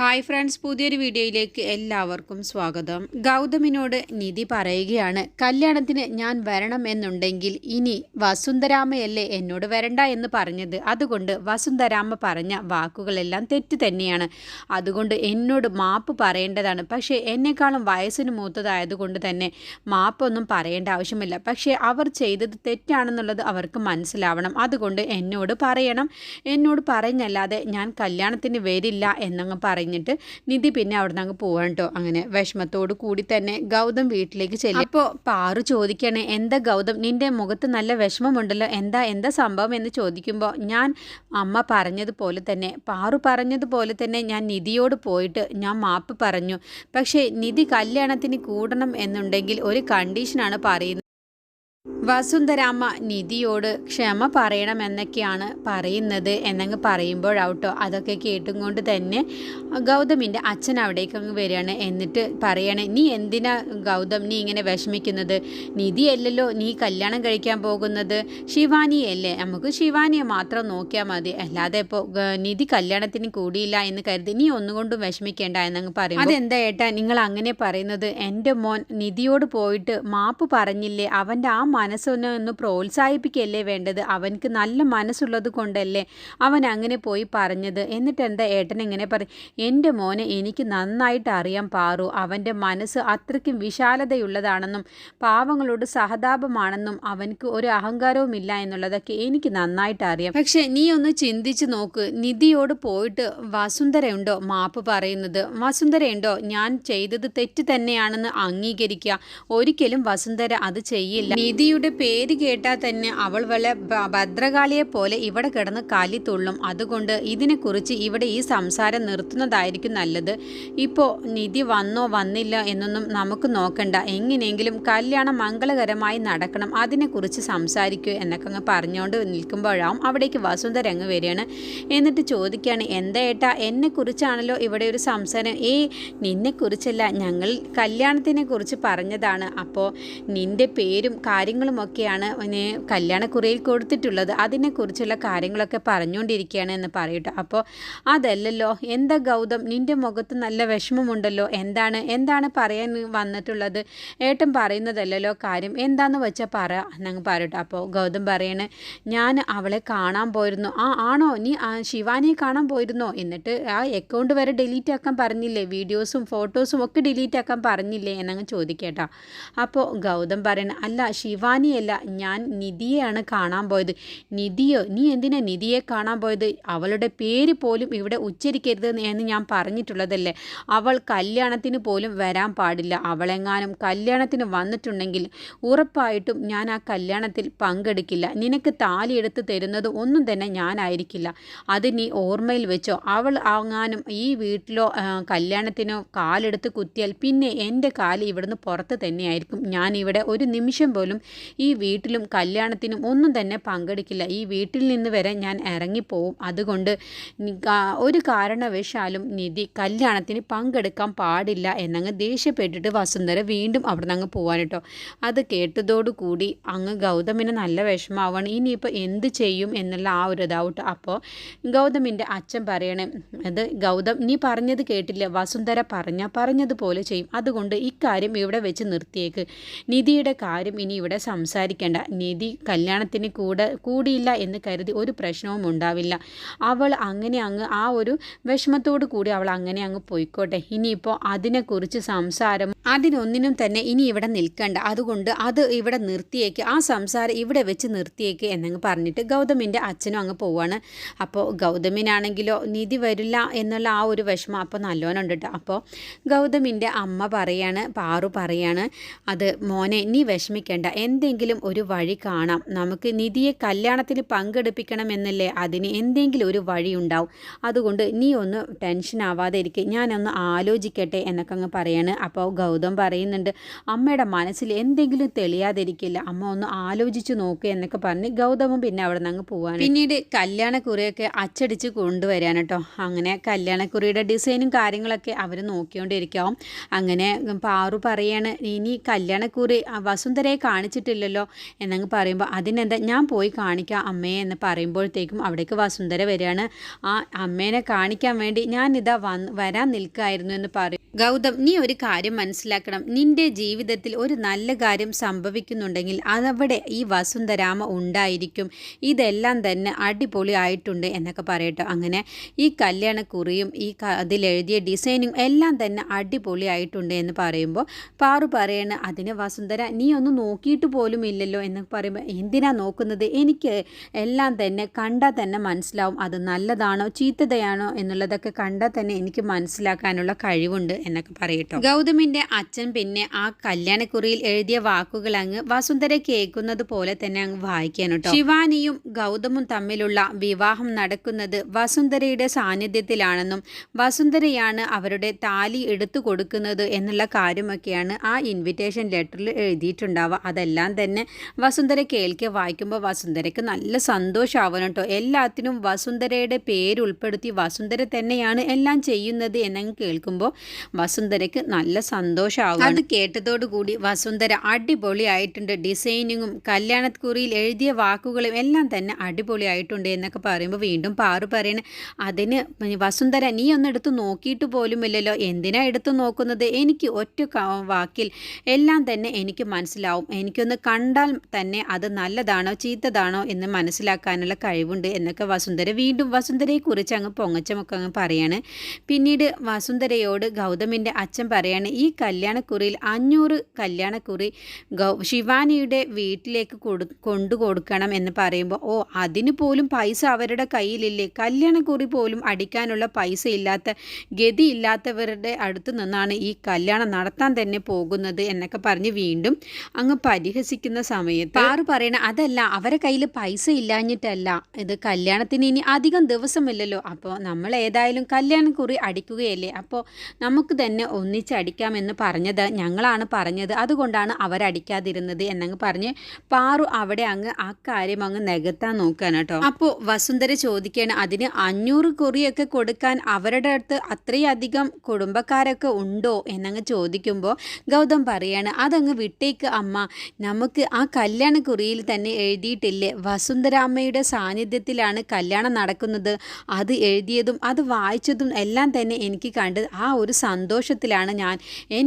Hi friends പുതിയൊരു വീഡിയോയിലേക്ക് എല്ലാവർക്കും സ്വാഗതം. ഗൗതമിനോട് നിധി പറയുകയാണ് കല്യാണത്തിന് ഞാൻ വരണം എന്നുണ്ടെങ്കിൽ ഇനി വസുന്ധരാമയല്ലേ എന്നോട് വരണ്ട എന്ന് പറഞ്ഞത്? അതുകൊണ്ട് വസുന്ധരാമ പറഞ്ഞ വാക്കുകളെല്ലാം തെറ്റ് തന്നെയാണ്. അതുകൊണ്ട് എന്നോട് മാപ്പ് പറയേണ്ടതാണ്. പക്ഷേ എന്നെക്കാളും വയസ്സിന് മൂത്തതായതുകൊണ്ട് തന്നെ മാപ്പൊന്നും പറയേണ്ട ആവശ്യമില്ല. പക്ഷേ അവർ ചെയ്തത് തെറ്റാണെന്നുള്ളത് അവർക്ക് മനസ്സിലാവണം. അതുകൊണ്ട് എന്നോട് പറയണം. എന്നോട് പറഞ്ഞല്ലാതെ ഞാൻ കല്യാണത്തിന് വരില്ല എന്നങ്ങ് പറഞ്ഞിട്ട് നിധി പിന്നെ അവിടെ നിന്ന് അങ്ങ് പോവാൻ കേട്ടോ. അങ്ങനെ വിഷമത്തോട് കൂടി തന്നെ ഗൗതം വീട്ടിലേക്ക് ചെല്ലും. അപ്പോൾ പാറു ചോദിക്കണേ എന്താ ഗൗതം? നിന്റെ മുഖത്ത് നല്ല വിഷമമുണ്ടല്ലോ. എന്താ എന്താ സംഭവം? എന്ന് ചോദിക്കുമ്പോൾ ഞാൻ അമ്മ പറഞ്ഞതുപോലെ തന്നെ പാറു പറഞ്ഞതുപോലെ തന്നെ ഞാൻ നിധിയോട് പോയിട്ട് ഞാൻ മാപ്പ് പറഞ്ഞു. പക്ഷേ നിധി കല്യാണത്തിന് കൂടണം എന്നുണ്ടെങ്കിൽ ഒരു കണ്ടീഷനാണ് പറയുന്നത്. വസുന്ധരാമ്മ നിധിയോട് ക്ഷമ പറയണമെന്നൊക്കെയാണ് പറയുന്നത് എന്നങ്ങ് പറയുമ്പോഴാവട്ടോ. അതൊക്കെ കേട്ടും കൊണ്ട് തന്നെ ഗൗതമിന്റെ അച്ഛൻ അവിടേക്ക് അങ്ങ് വരികയാണ്. എന്നിട്ട് പറയണേ നീ എന്തിനാ ഗൗതം നീ ഇങ്ങനെ വിഷമിക്കുന്നത്? നിധിയല്ലല്ലോ നീ കല്യാണം കഴിക്കാൻ പോകുന്നത്. ശിവാനിയല്ലേ? നമുക്ക് ശിവാനിയെ മാത്രം നോക്കിയാൽ മതി. അല്ലാതെ ഇപ്പോൾ നിധി കല്യാണത്തിന് കൂടിയില്ല എന്ന് കരുതി നീ ഒന്നുകൊണ്ടും വിഷമിക്കേണ്ട എന്നങ്ങ് പറയും അതെന്താ ഏട്ടാ നിങ്ങൾ അങ്ങനെ പറയുന്നത്? എന്റെ മോൻ നിധിയോട് പോയിട്ട് മാപ്പ് പറഞ്ഞില്ലേ? അവന്റെ ആ മനസ്സൊന്ന് ഒന്ന് പ്രോത്സാഹിപ്പിക്കുകയല്ലേ വേണ്ടത്? അവനക്ക് നല്ല മനസ്സുള്ളത് കൊണ്ടല്ലേ അവൻ അങ്ങനെ പോയി പറഞ്ഞത്? എന്നിട്ട് എന്താ ഏട്ടൻ ഇങ്ങനെ പറയും എന്റെ മോനെ എനിക്ക് നന്നായിട്ട് അറിയാം പാറു. അവന്റെ മനസ്സ് അത്രയ്ക്കും വിശാലതയുള്ളതാണെന്നും പാവങ്ങളോട് സഹതാപമാണെന്നും അവനക്ക് ഒരു അഹങ്കാരവുമില്ല എന്നുള്ളതൊക്കെ എനിക്ക് നന്നായിട്ട് അറിയാം. പക്ഷെ നീ ഒന്ന് ചിന്തിച്ച് നോക്ക്. നിധിയോട് പോയിട്ട് വസുന്ധരയുണ്ടോ? മാപ്പ് പറയുന്നത്. വസുന്ധരയുണ്ടോ? ഞാൻ ചെയ്തത് തെറ്റ് തന്നെയാണെന്ന് അംഗീകരിക്കുക ഒരിക്കലും വസുന്ധര അത് ചെയ്യില്ല. നിധിയുടെ പേര് കേട്ടാൽ തന്നെ അവൾ വല്ല ഭദ്രകാളിയെ പോലെ ഇവിടെ കിടന്ന് കാലി തുള്ളും. അതുകൊണ്ട് ഇതിനെക്കുറിച്ച് ഇവിടെ ഈ സംസാരം നിർത്തുന്നതായിരിക്കും നല്ലത്. ഇപ്പോൾ നിധി വന്നോ വന്നില്ല എന്നൊന്നും നമുക്ക് നോക്കണ്ട. എങ്ങനെയെങ്കിലും കല്യാണം മംഗളകരമായി നടക്കണം. അതിനെക്കുറിച്ച് സംസാരിക്കുക എന്നൊക്കെ അങ്ങ് പറഞ്ഞുകൊണ്ട് നിൽക്കുമ്പോഴാവും അവിടേക്ക് വസുന്ധര അങ്ങ് വരികയാണ്. എന്നിട്ട് ചോദിക്കുകയാണ് എന്താ ഏട്ടാ എന്നെക്കുറിച്ചാണല്ലോ ഇവിടെ ഒരു സംസാരം? ഏയ് നിന്നെക്കുറിച്ചല്ല. ഞങ്ങൾ കല്യാണത്തിനെ കുറിച്ച് പറഞ്ഞതാണ്. അപ്പോൾ നിന്റെ പേരും കാര്യങ്ങളുമൊക്കെയാണ് കല്യാണക്കുറിയിൽ കൊടുത്തിട്ടുള്ളത്. അതിനെക്കുറിച്ചുള്ള കാര്യങ്ങളൊക്കെ പറഞ്ഞുകൊണ്ടിരിക്കുകയാണ് എന്ന് പറയട്ടെ. അപ്പോൾ അതല്ലല്ലോ എന്താ ഗൗതം? നിന്റെ മുഖത്ത് നല്ല വിഷമമുണ്ടല്ലോ. എന്താണ്? എന്താണ് പറയാൻ വന്നിട്ടുള്ളത്? ഏട്ടൻ പറയുന്നതല്ലല്ലോ കാര്യം. എന്താന്ന് വെച്ചാൽ പറ എന്നങ്ങ് പറയട്ടെ. അപ്പോൾ ഗൗതം പറയണേ ഞാൻ അവളെ കാണാൻ പോയിരുന്നു. ആ ആണോ? നീ ശിവാനിയെ കാണാൻ പോയിരുന്നോ? എന്നിട്ട് ആ അക്കൗണ്ട് വരെ ഡിലീറ്റ് ആക്കാൻ പറഞ്ഞില്ലേ? വീഡിയോസും ഫോട്ടോസും ഒക്കെ ഡിലീറ്റ് ആക്കാൻ പറഞ്ഞില്ലേ? എന്നങ്ങ് ചോദിക്കേട്ടാ. അപ്പോൾ ഗൗതം പറയണ അല്ല ശിവാനിയല്ല ഞാൻ നിധിയെയാണ് കാണാൻ പോയത്. നിധിയോ നീ എന്തിനാ നിധിയെ കാണാൻ പോയത്? അവളുടെ പേര് പോലും ഇവിടെ ഉച്ചരിക്കരുത് എന്ന് ഞാൻ പറഞ്ഞിട്ടുള്ളതല്ലേ. അവൾ കല്യാണത്തിന് പോലും വരാൻ പാടില്ല. അവളെങ്ങാനും കല്യാണത്തിന് വന്നിട്ടുണ്ടെങ്കിൽ ഉറപ്പായിട്ടും ഞാൻ ആ കല്യാണത്തിൽ പങ്കെടുക്കില്ല. നിനക്ക് താലിയെടുത്ത് തരുന്നത് ഒന്നും തന്നെ ഞാനായിരിക്കില്ല. അത് നീ ഓർമ്മയിൽ വെച്ചോ. അവൾ അങ്ങാനും ഈ വീട്ടിലോ കല്യാണത്തിനോ കാലെടുത്ത് കുത്തിയാൽ പിന്നെ എന്റെ കാൽ ഇവിടുന്ന് പുറത്ത് തന്നെയായിരിക്കും. ഞാനിവിടെ ഒരു നിമിഷം പോലും ഈ വീട്ടിലും കല്യാണത്തിനും ഒന്നും തന്നെ പങ്കെടുക്കില്ല. ഈ വീട്ടിൽ നിന്ന് വരെ ഞാൻ ഇറങ്ങിപ്പോവും. അതുകൊണ്ട് ഒരു കാരണവശാലും നിധി കല്യാണത്തിന് പങ്കെടുക്കാൻ പാടില്ല എന്നങ്ങ് ദേഷ്യപ്പെട്ടിട്ട് വസുന്ധര വീണ്ടും അവിടെ നിന്ന് അങ്ങ് പോവാൻ കേട്ടോ. അത് കേട്ടതോടുകൂടി അങ്ങ് ഗൗതമിന് നല്ല വിഷമാവാണ് ഇനിയിപ്പോൾ എന്ത് ചെയ്യും എന്നുള്ള ആ ഒരു ഡൗട്ട് അപ്പോൾ ഗൗതമിന്റെ അച്ഛൻ പറയണേ അത് ഗൗതം നീ പറഞ്ഞത് കേട്ടില്ല. വസുന്ധര പറഞ്ഞ പറഞ്ഞതുപോലെ ചെയ്യും. അതുകൊണ്ട് ഇക്കാര്യം ഇവിടെ വെച്ച് നിർത്തിയേക്ക്. നിധിയുടെ കാര്യം ഇനി ഇവിടെ സംസാരിക്കേണ്ട. നിധി കല്യാണത്തിന് കൂടെ കൂടിയില്ല എന്ന് കരുതി ഒരു പ്രശ്നവും ഉണ്ടാവില്ല. അവൾ അങ്ങനെ അങ്ങ് ആ ഒരു വിഷമത്തോടു കൂടി അവൾ അങ്ങനെ അങ്ങ് പോയിക്കോട്ടെ. ഇനിയിപ്പോൾ അതിനെക്കുറിച്ച് സംസാരം അതിനൊന്നിനും തന്നെ ഇനി ഇവിടെ നിൽക്കണ്ട. അതുകൊണ്ട് അത് ഇവിടെ നിർത്തിയേക്ക് ആ സംസാരം ഇവിടെ വെച്ച് നിർത്തിയേക്ക് എന്നങ്ങ് പറഞ്ഞിട്ട് ഗൗതമിന്റെ അച്ഛനും അങ്ങ് പോവാണ്. അപ്പോൾ ഗൗതമിനാണെങ്കിലോ നിധി വരില്ല എന്നുള്ള ആ ഒരു വിഷമം അപ്പോൾ നല്ലോണം ഉണ്ട് കേട്ടോ അപ്പോൾ ഗൗതമിന്റെ അമ്മ പറയാണ് പാറു പറയാണ് അത് മോനെ നീ വിഷമിക്കേണ്ട. എന്തെങ്കിലും ഒരു വഴി കാണാം. നമുക്ക് നിധിയെ കല്യാണത്തിന് പങ്കെടുപ്പിക്കണമെന്നല്ലേ അതിന് എന്തെങ്കിലും ഒരു വഴി ഉണ്ടാവും. അതുകൊണ്ട് നീ ഒന്ന് ടെൻഷൻ ആവാതെ ഇരിക്കുക ഞാനൊന്ന് ആലോചിക്കട്ടെ എന്നൊക്കെ അങ്ങ് പറയാണ്. അപ്പോൾ ഗൗതം പറയുന്നുണ്ട് അമ്മയുടെ മനസ്സിൽ എന്തെങ്കിലും തെളിയാതിരിക്കില്ല. അമ്മ ഒന്ന് ആലോചിച്ച് നോക്കുക എന്നൊക്കെ പറഞ്ഞ് ഗൗതമും പിന്നെ അവിടെ നിന്ന് അങ്ങ് പോവാൻ പിന്നീട് കല്യാണക്കുറിയൊക്കെ അച്ചടിച്ച് കൊണ്ടുവരാൻ കേട്ടോ. അങ്ങനെ കല്യാണക്കുറിയുടെ ഡിസൈനും കാര്യങ്ങളൊക്കെ അവർ നോക്കിക്കൊണ്ടിരിക്കാവും അങ്ങനെ പാറു പറയാണ് ഇനി കല്യാണക്കുറി വസുന്ധരയെ കാണിച്ചിട്ടില്ലല്ലോ എന്നങ്ങ് പറയുമ്പോൾ അതിനെന്താ? ഞാൻ പോയി കാണിക്കാം അമ്മയെ എന്ന് പറയുമ്പോഴത്തേക്കും അവിടേക്ക് വസുന്ധര വരികയാണ്. ആ അമ്മേനെ കാണിക്കാൻ വേണ്ടി ഞാനിതാ വന്ന് വരാൻ നിൽക്കായിരുന്നു എന്ന് പറയും. ഗൗതം നീ ഒരു കാര്യം മനസ്സിലാക്കണം. നിന്റെ ജീവിതത്തിൽ ഒരു നല്ല കാര്യം സംഭവിക്കുന്നുണ്ടെങ്കിൽ അതവിടെ ഈ വസുന്ധരാമ ഉണ്ടായിരിക്കും. ഇതെല്ലാം തന്നെ അടിപൊളി ആയിട്ടുണ്ട് എന്നൊക്കെ പറയട്ടോ. അങ്ങനെ ഈ കല്യാണക്കുറിയും ഈ അതിലെഴുതിയ ഡിസൈനും എല്ലാം തന്നെ അടിപൊളി ആയിട്ടുണ്ട് എന്ന് പറയുമ്പോൾ പാറു പറയണ അതിന് വസുന്ധര നീ ഒന്ന് നോക്കിയിട്ട് പോലും ഇല്ലല്ലോ എന്ന് പറയുമ്പോൾ എന്തിനാ നോക്കുന്നത്? എനിക്ക് എല്ലാം തന്നെ കണ്ടാൽ തന്നെ മനസ്സിലാവും. അത് നല്ലതാണോ ചീത്തതയാണോ എന്നുള്ളതൊക്കെ കണ്ടാൽ തന്നെ എനിക്ക് മനസ്സിലാക്കാനുള്ള കഴിവുണ്ട് എന്നൊക്കെ പറയട്ടോ. ഗൗതമിന്റെ അച്ഛൻ പിന്നെ ആ കല്യാണക്കുറിയിൽ എഴുതിയ വാക്കുകൾ അങ്ങ് വസുന്ധര കേൾക്കുന്നത് പോലെ തന്നെ അങ്ങ് വായിക്കാൻ ശിവാനിയും ഗൗതമും തമ്മിലുള്ള വിവാഹം നടക്കുന്നത് വസുന്ധരയുടെ സാന്നിധ്യത്തിലാണെന്നും വസുന്ധരയാണ് അവരുടെ താലി എടുത്തു കൊടുക്കുന്നത് എന്നുള്ള കാര്യമൊക്കെയാണ് ആ ഇൻവിറ്റേഷൻ ലെറ്ററിൽ എഴുതിയിട്ടുണ്ടാവുക. അതെല്ലാം തന്നെ വസുന്ധര കേൾക്കെ വായിക്കുമ്പോൾ വസുന്ധരയ്ക്ക് നല്ല സന്തോഷമാവണം കേട്ടോ. എല്ലാത്തിനും വസുന്ധരയുടെ പേര് ഉൾപ്പെടുത്തി വസുന്ധര തന്നെയാണ് എല്ലാം ചെയ്യുന്നത് എന്നങ്ങ് കേൾക്കുമ്പോൾ വസുന്ധരയ്ക്ക് നല്ല സന്തോഷമാവും അത് കേട്ടതോടുകൂടി വസുന്ധര അടിപൊളിയായിട്ടുണ്ട്. ഡിസൈനിങ്ങും കല്യാണക്കുറിയിൽ എഴുതിയ വാക്കുകളും എല്ലാം തന്നെ അടിപൊളിയായിട്ടുണ്ട് എന്നൊക്കെ പറയുമ്പോൾ വീണ്ടും പാറു പറയണേ അതിന് വസുന്ധര നീ ഒന്ന് എടുത്ത് നോക്കിയിട്ട് പോലുമില്ലല്ലോ. എന്തിനാ എടുത്തു നോക്കുന്നത്? എനിക്ക് ഒറ്റ വാക്കിൽ എല്ലാം തന്നെ എനിക്ക് മനസ്സിലാവും. എനിക്കൊന്ന് കണ്ടാൽ തന്നെ അത് നല്ലതാണോ ചീത്തതാണോ എന്ന് മനസ്സിലാക്കാനുള്ള കഴിവുണ്ട് എന്നൊക്കെ വസുന്ധര വീണ്ടും വസുന്ധരയെക്കുറിച്ച് അങ്ങ് പൊങ്ങച്ചമൊക്കെ അങ്ങ് പറയാണ്. പിന്നീട് വസുന്ധരയോട് ഗൗതമിന്റെ അച്ഛൻ പറയാണ് ഈ കല്യാണക്കുറിയിൽ അഞ്ഞൂറ് കല്യാണക്കുറി ഗൗ ശിവാനിയുടെ വീട്ടിലേക്ക് കൊടു കൊണ്ടു കൊടുക്കണം എന്ന് പറയുമ്പോൾ ഓ അതിന് പോലും പൈസ അവരുടെ കയ്യിലില്ലേ? കല്യാണക്കുറി പോലും അടിക്കാനുള്ള പൈസ ഇല്ലാത്ത ഗതി ഇല്ലാത്തവരുടെ അടുത്ത് നിന്നാണ് ഈ കല്യാണം നടത്താൻ തന്നെ പോകുന്നത് എന്നൊക്കെ പറഞ്ഞ് വീണ്ടും അങ്ങ് പരിഹസിക്കുന്ന സമയത്ത് ആറ് പറയണ അതല്ല അവരെ കയ്യിൽ പൈസ ഇല്ലാഞ്ഞിട്ടല്ല. ഇത് കല്യാണത്തിന് ഇനി അധികം ദിവസമില്ലല്ലോ. അപ്പോൾ നമ്മൾ ഏതായാലും കല്യാണക്കുറി അടിക്കുകയല്ലേ? അപ്പോൾ നമുക്ക് തന്നെ ഒന്നിച്ചടിക്കാമെന്ന് പറഞ്ഞത് ഞങ്ങളാണ് പറഞ്ഞത്. അതുകൊണ്ടാണ് അവരടിക്കാതിരുന്നത് എന്നങ്ങ് പറഞ്ഞ് പാറു അവിടെ അങ്ങ് ആ കാര്യം അങ്ങ് നികത്താൻ നോക്കാൻ കേട്ടോ. അപ്പോൾ വസുന്ധര ചോദിക്കുകയാണ് അതിന് അഞ്ഞൂറ് കുറിയൊക്കെ കൊടുക്കാൻ അവരുടെ അടുത്ത് അത്രയധികം കുടുംബക്കാരൊക്കെ ഉണ്ടോ എന്നങ്ങ് ചോദിക്കുമ്പോൾ ഗൗതം പറയാണ് അതങ്ങ് വിട്ടേക്ക് അമ്മ. നമുക്ക് ആ കല്യാണ കുറിയിൽ തന്നെ എഴുതിയിട്ടില്ലേ? വസുന്ധരാമ്മയുടെ സാന്നിധ്യത്തിലാണ് കല്യാണം നടക്കുന്നത്. അത് എഴുതിയതും അത് വായിച്ചതും എല്ലാം തന്നെ എനിക്ക് കണ്ട് ആ ഒരു സന്തോഷത്തിലാണ് ഞാൻ.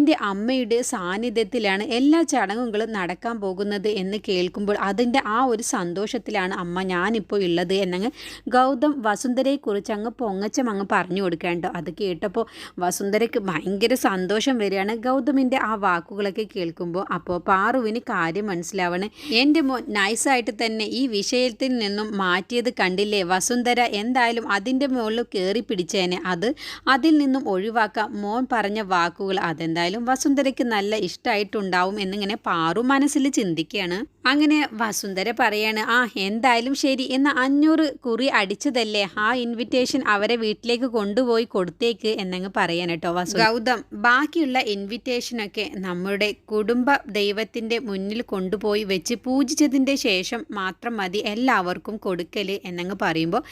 എന്റെ അമ്മയുടെ സാന്നിധ്യത്തിലാണ് എല്ലാ ചടങ്ങുകളും നടക്കാൻ പോകുന്നത് എന്ന് കേൾക്കുമ്പോൾ അതിന്റെ ആ ഒരു സന്തോഷത്തിലാണ് അമ്മ ഞാനിപ്പോൾ ഉള്ളത് എന്നങ്ങ് ഗൗതം വസുന്ധരയെക്കുറിച്ച് അങ്ങ് പൊങ്ങച്ചം അങ്ങ് പറഞ്ഞു കൊടുക്കേണ്ടോ അത് കേട്ടപ്പോൾ വസുന്ധരയ്ക്ക് ഭയങ്കര സന്തോഷം വരികയാണ്. ഗൗതമിന്റെ ആ വാക്കുകളൊക്കെ കേൾക്കുമ്പോൾ അപ്പോൾ പാറുവിന് കാര്യം മനസ്സിലാവണേ. എന്റെ മോൻ നൈസായിട്ട് തന്നെ ഈ വിഷയത്തിൽ നിന്നും മാറ്റിയത് കണ്ടില്ലേ? വസുന്ധര എന്തായാലും അതിന്റെ മുകളിൽ കയറി പിടിച്ചേനെ. അത് അതിൽ നിന്നും ഒഴിവാക്കാം. മോൻ പറഞ്ഞ വാക്കുകൾ അതെന്തായാലും വസുന്ധരയ്ക്ക് നല്ല ഇഷ്ടമായിട്ടുണ്ടാവും എന്നിങ്ങനെ പാറു മനസ്സിൽ ചിന്തിക്കുകയാണ്. അങ്ങനെ വസുന്ധര പറയാണ് ആ എന്തായാലും ശരി. എന്ന അഞ്ഞൂറ് കുറി അടിച്ചതല്ലേ? ആ ഇൻവിറ്റേഷൻ അവരെ വീട്ടിലേക്ക് കൊണ്ടുപോയി കൊടുത്തേക്ക് എന്നങ്ങ് പറയാൻ കേട്ടോ വസു ഗൗതം ബാക്കിയുള്ള ഇൻവിറ്റേഷനൊക്കെ നമ്മുടെ കുടുംബ ദൈവത്തിന്റെ മുന്നിൽ കൊണ്ടുപോയി വെച്ച് പൂജിച്ചതിന്റെ ശേഷം മാത്രം മതി എല്ലാവർക്കും കൊടുക്കൽ എന്നങ്ങ് പറയുമ്പോൾ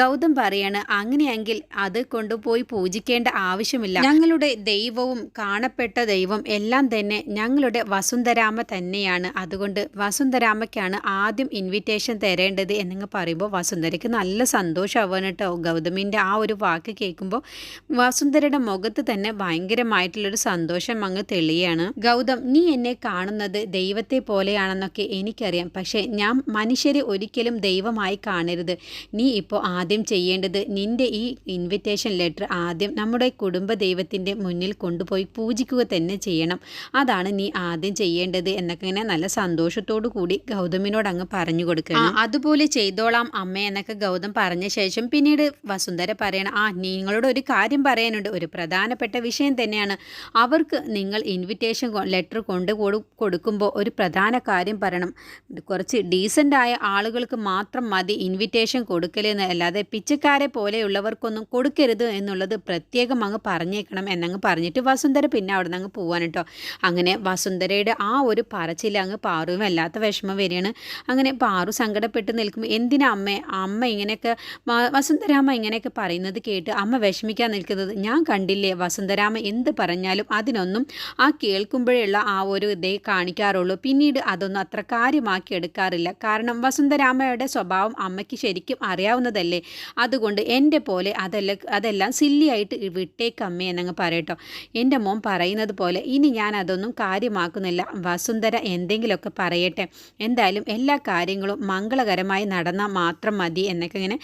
ഗൗതം പറയാണ് അങ്ങനെയെങ്കിൽ അത് കൊണ്ടുപോയി പൂജിക്കേണ്ട ആവശ്യമില്ല. ഞങ്ങളുടെ ദൈവവും കാണപ്പെട്ട ദൈവം എല്ലാം തന്നെ ഞങ്ങളുടെ വസുന്ധരാമ തന്നെയാണ്. അതുകൊണ്ട് വസുന്ധരാമയ്ക്കാണ് ആദ്യം ഇൻവിറ്റേഷൻ തരേണ്ടത് എന്നങ്ങ് പറയുമ്പോൾ വസുന്ധരയ്ക്ക് നല്ല സന്തോഷമാവാൻ കേട്ടോ. ഗൗതമിന്റെ ആ ഒരു വാക്ക് കേൾക്കുമ്പോൾ വസുന്ധരയുടെ മുഖത്ത് തന്നെ ഭയങ്കരമായിട്ടുള്ളൊരു സന്തോഷം അങ്ങ് തെളിയാണ്. ഗൗതം നീ എന്നെ കാണുന്നത് ദൈവത്തെ പോലെയാണെന്നൊക്കെ എനിക്കറിയാം. പക്ഷേ ഞാൻ മനുഷ്യരെ ഒരിക്കലും ദൈവമായി കാണരുത്. നീ ഇപ്പോൾ ആദ്യം ചെയ്യേണ്ടത് നിന്റെ ഈ ഇൻവിറ്റേഷൻ ലെറ്റർ ആദ്യം നമ്മുടെ കുടുംബ ദൈവത്തിന്റെ മുന്നിൽ കൊണ്ടുപോയി പൂജിക്കുക തന്നെ ചെയ്യണം. അതാണ് നീ ആദ്യം ചെയ്യേണ്ടത് എന്നൊക്കെ ഇങ്ങനെ നല്ല സന്തോഷത്തോടു കൂടി ഗൗതമിനോട് അങ്ങ് പറഞ്ഞു കൊടുക്കുക അതുപോലെ ചെയ്തോളാം അമ്മ എന്നൊക്കെ ഗൗതം പറഞ്ഞ ശേഷം പിന്നീട് വസുന്ധര പറയണം ആ നിങ്ങളോട് ഒരു കാര്യം പറയാനുണ്ട്. ഒരു പ്രധാനപ്പെട്ട വിഷയം തന്നെയാണ്. അവർക്ക് നിങ്ങൾ ഇൻവിറ്റേഷൻ ലെറ്റർ കൊണ്ട് കൊടുക്കുമ്പോൾ ഒരു പ്രധാന കാര്യം പറയണം. കുറച്ച് ഡീസന്റ് ആയ ആളുകൾക്ക് മാത്രം മതി ഇൻവിറ്റേഷൻ കൊടുക്കലെന്ന്. അല്ലാതെ പിച്ചക്കാരെ പോലെയുള്ളവർക്കൊന്നും കൊടുക്കരുത് എന്നുള്ളത് പ്രത്യേകം അങ്ങ് പറഞ്ഞേക്കണം എന്നങ്ങ് പറഞ്ഞിട്ട് വസുന്ധര പിന്നെ അവിടെ നിന്ന് അങ്ങ് പോവാൻ കേട്ടോ അങ്ങനെ വസുന്ധരയുടെ ആ ഒരു പറച്ചിൽ അങ്ങ് പാറുവും വല്ലാത്ത വിഷമം വരികയാണ്. അങ്ങനെ പാറു സങ്കടപ്പെട്ട് നിൽക്കുമ്പോൾ എന്തിനാ അമ്മ? അമ്മ ഇങ്ങനെയൊക്കെ വസുന്ധരാമ ഇങ്ങനെയൊക്കെ പറയുന്നത് കേട്ട് അമ്മ വിഷമിക്കാൻ നിൽക്കുന്നത് ഞാൻ കണ്ടില്ലേ? വസുന്ധരാമ എന്ത് പറഞ്ഞാലും അതിനൊന്നും ആ കേൾക്കുമ്പോഴുള്ള ആ ഒരു ഇതേ കാണിക്കാറുള്ളൂ. പിന്നീട് അതൊന്നും അത്ര കാര്യമാക്കി എടുക്കാറില്ല. കാരണം വസുന്ധരാമയുടെ സ്വഭാവം അമ്മയ്ക്ക് ശരിക്കും അറിയാവുന്നതല്ലേ. അതുകൊണ്ട് എന്റെ പോലെ അതെല്ലാം അതെല്ലാം സില്ലിയായിട്ട് വിട്ടേക്കമ്മേ എന്നങ്ങ് പറയട്ടോ. എന്റെ മോൻ പറയുന്നത് പോലെ ഇനി ഞാൻ അതൊന്നും കാര്യമാക്കുന്നില്ല. വസുന്ധര എന്തെങ്കിലുമൊക്കെ പറയട്ടെ. എന്തായാലും എല്ലാ കാര്യങ്ങളും മംഗളകരമായി നടന്നാൽ മാത്രം മതി എന്നൊക്കെ ഇങ്ങനെ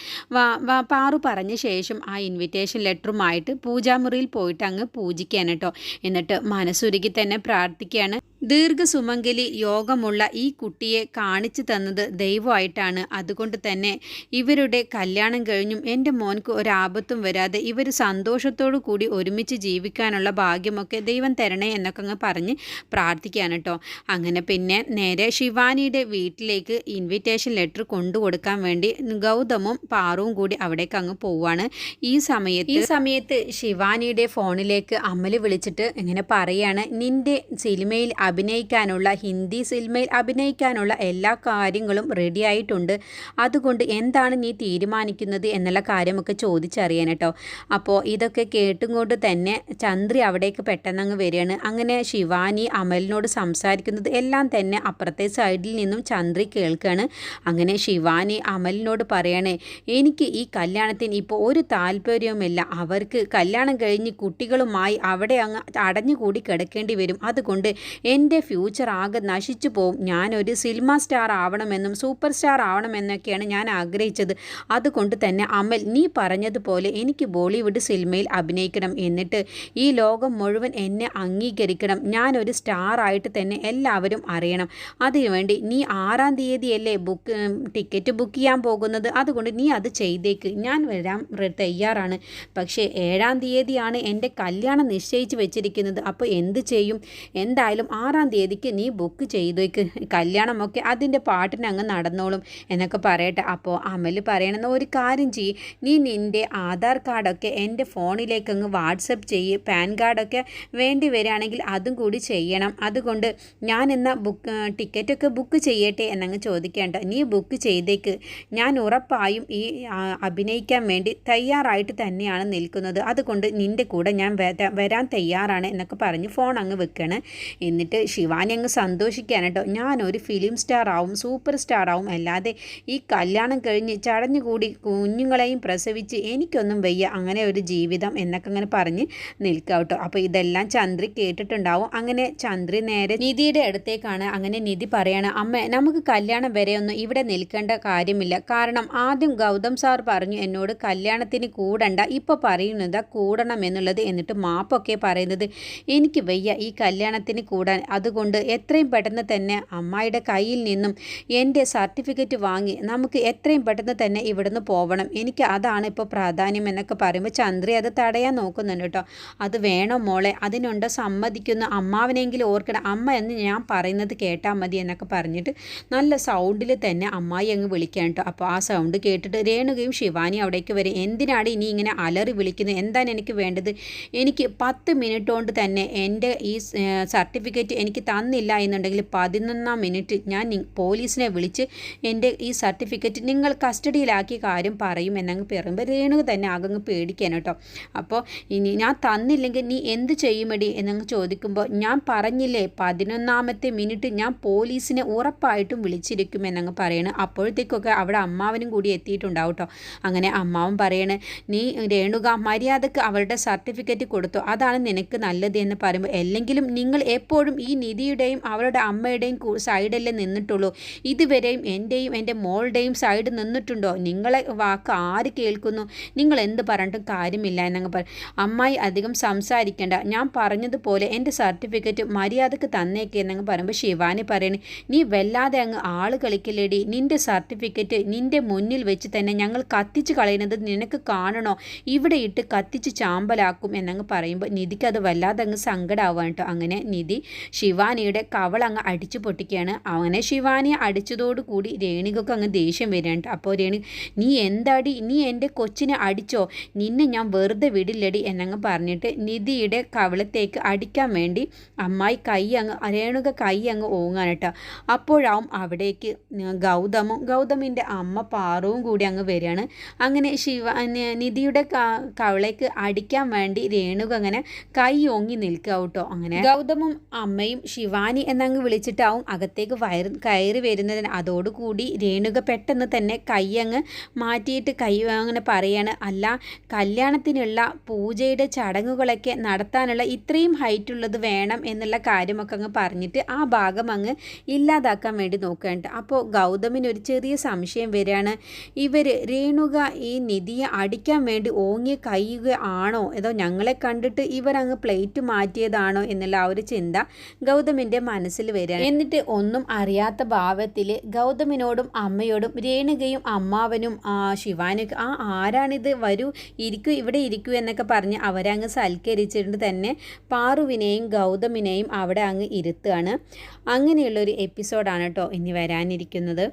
പാറു പറഞ്ഞ ശേഷം ആ ഇൻവിറ്റേഷൻ ലെറ്ററുമായിട്ട് പൂജാമുറിയിൽ പോയിട്ട് അങ്ങ് പൂജിക്കാൻ കേട്ടോ. എന്നിട്ട് മനസ്സുരുക്കി തന്നെ പ്രാർത്ഥിക്കുകയാണ്. ദീർഘസുമംഗലി യോഗമുള്ള ഈ കുട്ടിയെ കാണിച്ചു തന്നത് ദൈവമായിട്ടാണ്. അതുകൊണ്ട് തന്നെ ഇവരുടെ കല്യാണം കഴിഞ്ഞും എന്റെ മോൻക്ക് ഒരാപത്തും വരാതെ ഇവർ സന്തോഷത്തോടു കൂടി ഒരുമിച്ച് ജീവിക്കാനുള്ള ഭാഗ്യമൊക്കെ ദൈവം തരണേ എന്നൊക്കെ അങ്ങ് പറഞ്ഞ് പ്രാർത്ഥിക്കുകയാണ് കേട്ടോ. അങ്ങനെ പിന്നെ നേരെ ശിവാനിയുടെ വീട്ടിലേക്ക് ഇൻവിറ്റേഷൻ ലെറ്റർ കൊണ്ടു കൊടുക്കാൻ വേണ്ടി ഗൗതമും പാറുവും കൂടി അവിടേക്ക് അങ്ങ് പോവുകയാണ്. ഈ സമയത്ത് ഈ സമയത്ത് ശിവാനിയുടെ ഫോണിലേക്ക് അമൽ വിളിച്ചിട്ട് ഇങ്ങനെ പറയാണ് നിന്റെ സിനിമയിൽ അഭിനയിക്കാനുള്ള ഹിന്ദി സിനിമയിൽ അഭിനയിക്കാനുള്ള എല്ലാ കാര്യങ്ങളും റെഡി ആയിട്ടുണ്ട് അതുകൊണ്ട് എന്താണ് നീ തീരുമാനിക്കുന്നത് എന്നുള്ള കാര്യമൊക്കെ ചോദിച്ചറിയാൻ കേട്ടോ അപ്പോൾ ഇതൊക്കെ കേട്ടുകൊണ്ട് തന്നെ ചന്ദ്രി അവിടേക്ക് പെട്ടെന്നങ്ങ് വരികയാണ്. അങ്ങനെ ശിവാനി അമലിനോട് സംസാരിക്കുന്നത് എല്ലാം തന്നെ അപ്പുറത്തെ സൈഡിൽ നിന്നും ചന്ദ്രി കേൾക്കുകയാണ് അങ്ങനെ ശിവാനി അമലിനോട് പറയണേ എനിക്ക് ഈ കല്യാണത്തിന് ഇപ്പോൾ ഒരു താല്പര്യവുമില്ല. അവർക്ക് കല്യാണം കഴിഞ്ഞ് കുട്ടികളുമായി അവിടെ അങ്ങ് അടഞ്ഞുകൂടി കിടക്കേണ്ടി വരും. അതുകൊണ്ട് എന്റെ ഫ്യൂച്ചർ ആകെ നശിച്ചു പോവും. ഞാനൊരു സിനിമ സ്റ്റാർ ആവണമെന്നും സൂപ്പർ സ്റ്റാർ ആവണമെന്നൊക്കെയാണ് ഞാൻ ആഗ്രഹിച്ചത്. അതുകൊണ്ട് തന്നെ അമൽ നീ പറഞ്ഞതുപോലെ എനിക്ക് ബോളിവുഡ് സിനിമയിൽ അഭിനയിക്കണം. എന്നിട്ട് ഈ ലോകം മുഴുവൻ എന്നെ അംഗീകരിക്കണം. ഞാനൊരു സ്റ്റാർ ആയിട്ട് തന്നെ എല്ലാവരും അറിയണം. അതിനുവേണ്ടി നീ ആറാം തീയതിയല്ലേ ബുക്ക് ടിക്കറ്റ് ബുക്ക് ചെയ്യാൻ പോകുന്നത്? അതുകൊണ്ട് നീ അത് ചെയ്തേക്ക്. ഞാൻ വരാൻ തയ്യാറാണ്. പക്ഷേ ഏഴാം തീയതിയാണ് എന്റെ കല്യാണം നിശ്ചയിച്ച് വെച്ചിരിക്കുന്നത്. അപ്പോൾ എന്ത് ചെയ്യും? എന്തായാലും ആറാം തീയതിക്ക് നീ ബുക്ക് ചെയ്തേക്ക്. കല്യാണമൊക്കെ അതിന്റെ പാട്ടിന് അങ്ങ് നടന്നോളും എന്നൊക്കെ പറയട്ടെ. അപ്പോൾ അമൽ പറയണമെന്ന് ഒരു കാര്യം ചെയ്യ്. നീ നിന്റെ ആധാർ കാർഡൊക്കെ എന്റെ ഫോണിലേക്ക് അങ്ങ് വാട്സപ്പ് ചെയ്യ്. പാൻ കാർഡൊക്കെ വേണ്ടി വരികയാണെങ്കിൽ അതും കൂടി ചെയ്യണം. അതുകൊണ്ട് ഞാൻ എന്നാൽ ബുക്ക് ടിക്കറ്റൊക്കെ ബുക്ക് ചെയ്യട്ടെ എന്നങ്ങ് ചോദിക്കേണ്ട. നീ ബുക്ക് ചെയ്തേക്ക്. ഞാൻ ഉറപ്പായും ഈ അഭിനയിക്കാൻ വേണ്ടി തയ്യാറായിട്ട് തന്നെയാണ് നിൽക്കുന്നത്. അതുകൊണ്ട് നിന്റെ കൂടെ ഞാൻ വരാൻ തയ്യാറാണ് എന്നൊക്കെ പറഞ്ഞ് ഫോൺ അങ്ങ് വെക്കണം. എന്നിട്ട് ശിവാനി അങ്ങ് സന്തോഷിക്കാൻ കേട്ടോ. ഞാനൊരു ഫിലിം സ്റ്റാർ ആവും സൂപ്പർ സ്റ്റാർ ആവും. അല്ലാതെ ഈ കല്യാണം കഴിഞ്ഞ് ചടഞ്ഞുകൂടി കുഞ്ഞുങ്ങളെയും പ്രസവിച്ച് എനിക്കൊന്നും വയ്യ. അങ്ങനെ ഒരു ജീവിതം എന്നൊക്കെ അങ്ങനെ പറഞ്ഞ് നിൽക്കുക കേട്ടോ. അപ്പോൾ ഇതെല്ലാം ചന്ദ്രി കേട്ടിട്ടുണ്ടാവും. അങ്ങനെ ചന്ദ്രി നേരെ നിധിയുടെ അടുത്തേക്കാണ് അങ്ങനെ നിധി പറയാണ് അമ്മ നമുക്ക് കല്യാണം വരെയൊന്നും ഇവിടെ നിൽക്കേണ്ട കാര്യമില്ല. കാരണം ആദ്യം ഗൗതം സാർ പറഞ്ഞു എന്നോട് കല്യാണത്തിന് കൂടണ്ട. ഇപ്പോൾ പറയുന്നത് കൂടണം എന്നുള്ളത് എന്നിട്ട് മാപ്പൊക്കെ പറയുന്നത് എനിക്ക് വയ്യ ഈ കല്യാണത്തിന് കൂടാൻ. അതുകൊണ്ട് എത്രയും പെട്ടെന്ന് തന്നെ അമ്മായിയുടെ കയ്യിൽ നിന്നും എന്റെ സർട്ടിഫിക്കറ്റ് വാങ്ങി നമുക്ക് എത്രയും പെട്ടെന്ന് തന്നെ ഇവിടുന്ന് പോവണം. എനിക്ക് അതാണ് ഇപ്പോൾ പ്രാധാന്യം എന്നൊക്കെ പറയുമ്പോൾ ചന്ദ്രി അത് തടയാൻ നോക്കുന്നുണ്ട് കേട്ടോ. അത് വേണോ മോളെ? അതിനുണ്ട് സമ്മതിക്കുന്ന അമ്മാവനെങ്കിലും ഓർക്കണം. അമ്മ എന്ന് ഞാൻ പറയുന്നത് കേട്ടാൽ മതി എന്നൊക്കെ പറഞ്ഞിട്ട് നല്ല സൗണ്ടിൽ തന്നെ അമ്മായി അങ്ങ് വിളിക്കാൻ കേട്ടോ. അപ്പോൾ ആ സൗണ്ട് കേട്ടിട്ട് രേണുകയും ശിവാനി അവിടേക്ക് വരും. എന്തിനാണ് ഇനി ഇങ്ങനെ അലറി വിളിക്കുന്നത്? എന്താണ് എനിക്ക് വേണ്ടത്? എനിക്ക് പത്ത് മിനിറ്റ് കൊണ്ട് തന്നെ എന്റെ ഈ സർട്ടിഫിക്കറ്റ് എനിക്ക് തന്നില്ല എന്നുണ്ടെങ്കിൽ പതിനൊന്നാം മിനിറ്റ് ഞാൻ പോലീസിനെ വിളിച്ച് എന്റെ ഈ സർട്ടിഫിക്കറ്റ് നിങ്ങൾ കസ്റ്റഡിയിലാക്കിയ കാര്യം പറയും എന്നങ്ങ് പറയുമ്പോൾ രേണു തന്നെ ആകങ്ങ് പേടിക്കാൻ കേട്ടോ. അപ്പോൾ ഇനി ഞാൻ തന്നില്ലെങ്കിൽ നീ എന്ത് ചെയ്യുമടി എന്നങ്ങ് ചോദിക്കുമ്പോൾ ഞാൻ പറഞ്ഞില്ലേ പതിനൊന്നാമത്തെ മിനിറ്റ് ഞാൻ പോലീസിനെ ഉറപ്പായിട്ടും വിളിച്ചിരിക്കും എന്നങ്ങ് പറയണ്. അപ്പോഴത്തേക്കൊക്കെ അവിടെ അമ്മാവനും കൂടി എത്തിയിട്ടുണ്ടാവും കേട്ടോ. അങ്ങനെ അമ്മാവൻ പറയണേ നീ രേണുക മര്യാദയ്ക്ക് അവളുടെ സർട്ടിഫിക്കറ്റ് കൊടുത്തു. അതാണ് നിനക്ക് നല്ലത് എന്ന് പറയുമ്പോൾ അല്ലെങ്കിലും നിങ്ങൾ എപ്പോഴും ഈ നിധിയുടെയും അവളുടെ അമ്മയുടെയും സൈഡല്ലേ നിന്നിട്ടുള്ളൂ. ഇതുവരെയും എന്റെയും എന്റെ മോളുടെയും സൈഡ് നിന്നിട്ടുണ്ടോ? നിങ്ങളെ വാക്ക് ആര് കേൾക്കുന്നു? നിങ്ങൾ എന്ത് പറഞ്ഞിട്ടും കാര്യമില്ല എന്നങ്ങ് പറ അമ്മായി അധികം സംസാരിക്കേണ്ട. ഞാൻ പറഞ്ഞതുപോലെ എന്റെ സർട്ടിഫിക്കറ്റ് മര്യാദയ്ക്ക് തന്നേക്ക് എന്നങ്ങ് പറയുമ്പോൾ ശിവാനി പറയണേ നീ വല്ലാതെ അങ്ങ് ആൾ കളിക്കില്ലേടി? നിന്റെ സർട്ടിഫിക്കറ്റ് നിന്റെ മുന്നിൽ വെച്ച് തന്നെ ഞങ്ങൾ കത്തിച്ച് കളയുന്നത് നിനക്ക് കാണണോ? ഇവിടെ ഇട്ട് കത്തിച്ച് ചാമ്പലാക്കും എന്നങ്ങ് പറയുമ്പോൾ നിധിക്ക് അത് വല്ലാതെ അങ്ങ് സങ്കടമാവാൻ കേട്ടോ അങ്ങനെ നിധി ശിവാനിയുടെ കവളങ്ങ് അടിച്ചു പൊട്ടിക്കുകയാണ്. അങ്ങനെ ശിവാനിയെ അടിച്ചതോടുകൂടി രേണികൾക്ക് അങ്ങ് ദേഷ്യം വരികയാണ്. അപ്പോൾ രേണി നീ എന്താടി? നീ എന്റെ കൊച്ചിനെ അടിച്ചോ? നിന്നെ ഞാൻ വെറുതെ വിടില്ലടി എന്നങ്ങ് പറഞ്ഞിട്ട് നിധിയുടെ കവളത്തേക്ക് അടിക്കാൻ വേണ്ടി അമ്മായി കൈ അങ്ങ് രേണുക കൈ അങ്ങ് ഓങ്ങാനട്ടോ അപ്പോഴാവും അവിടേക്ക് ഗൗതമും ഗൗതമിന്റെ അമ്മ പാറവും കൂടി അങ്ങ് വരികയാണ്. അങ്ങനെ ശിവ നിധിയുടെ കവളേക്ക് അടിക്കാൻ വേണ്ടി രേണുക അങ്ങനെ കൈ ഓങ്ങി നിൽക്കുക കേട്ടോ. അങ്ങനെ ഗൗതമും അമ്മ അമ്മയും ശിവാനി എന്നങ്ങ് വിളിച്ചിട്ടാവും അകത്തേക്ക് വയറ് കയറി വരുന്നതിന്. അതോടുകൂടി രേണുക പെട്ടെന്ന് തന്നെ കൈയങ്ങ് മാറ്റിയിട്ട് കൈ അങ്ങനെ പറയാണ് അല്ല കല്യാണത്തിനുള്ള പൂജയുടെ ചടങ്ങുകളൊക്കെ നടത്താനുള്ള ഇത്രയും ഹൈറ്റ് ഉള്ളത് വേണം എന്നുള്ള കാര്യമൊക്കെ അങ്ങ് പറഞ്ഞിട്ട് ആ ഭാഗം അങ്ങ് ഇല്ലാതാക്കാൻ വേണ്ടി നോക്കുകയുണ്ട് അപ്പോൾ ഗൗതമിന് ഒരു ചെറിയ സംശയം വരികയാണ്. ഇവർ രേണുക ഈ നിധിയെ അടിക്കാൻ വേണ്ടി ഓങ്ങിയ കയ്യുകയാണോ ആണോ? ഏതോ ഞങ്ങളെ കണ്ടിട്ട് ഇവരങ്ങ് പ്ലേറ്റ് മാറ്റിയതാണോ? എന്നുള്ള ആ ഒരു ചിന്ത ഗൗതമിന്റെ മനസ്സിൽ വരികയാണ് എന്നിട്ട് ഒന്നും അറിയാത്ത ഭാവത്തിൽ ഗൗതമിനോടും അമ്മയോടും രേണുകയും അമ്മാവനും ശിവാനൊക്കെ ആ ആരാണിത്? വരൂ ഇരിക്കൂ ഇവിടെ ഇരിക്കൂ എന്നൊക്കെ പറഞ്ഞ് അവരങ്ങ് സൽക്കരിച്ചിട്ട് തന്നെ പാറുവിനെയും ഗൗതമിനെയും അവിടെ അങ്ങ് ഇരുത്തുകയാണ്. അങ്ങനെയുള്ളൊരു എപ്പിസോഡാണ് കേട്ടോ ഇനി വരാനിരിക്കുന്നത്.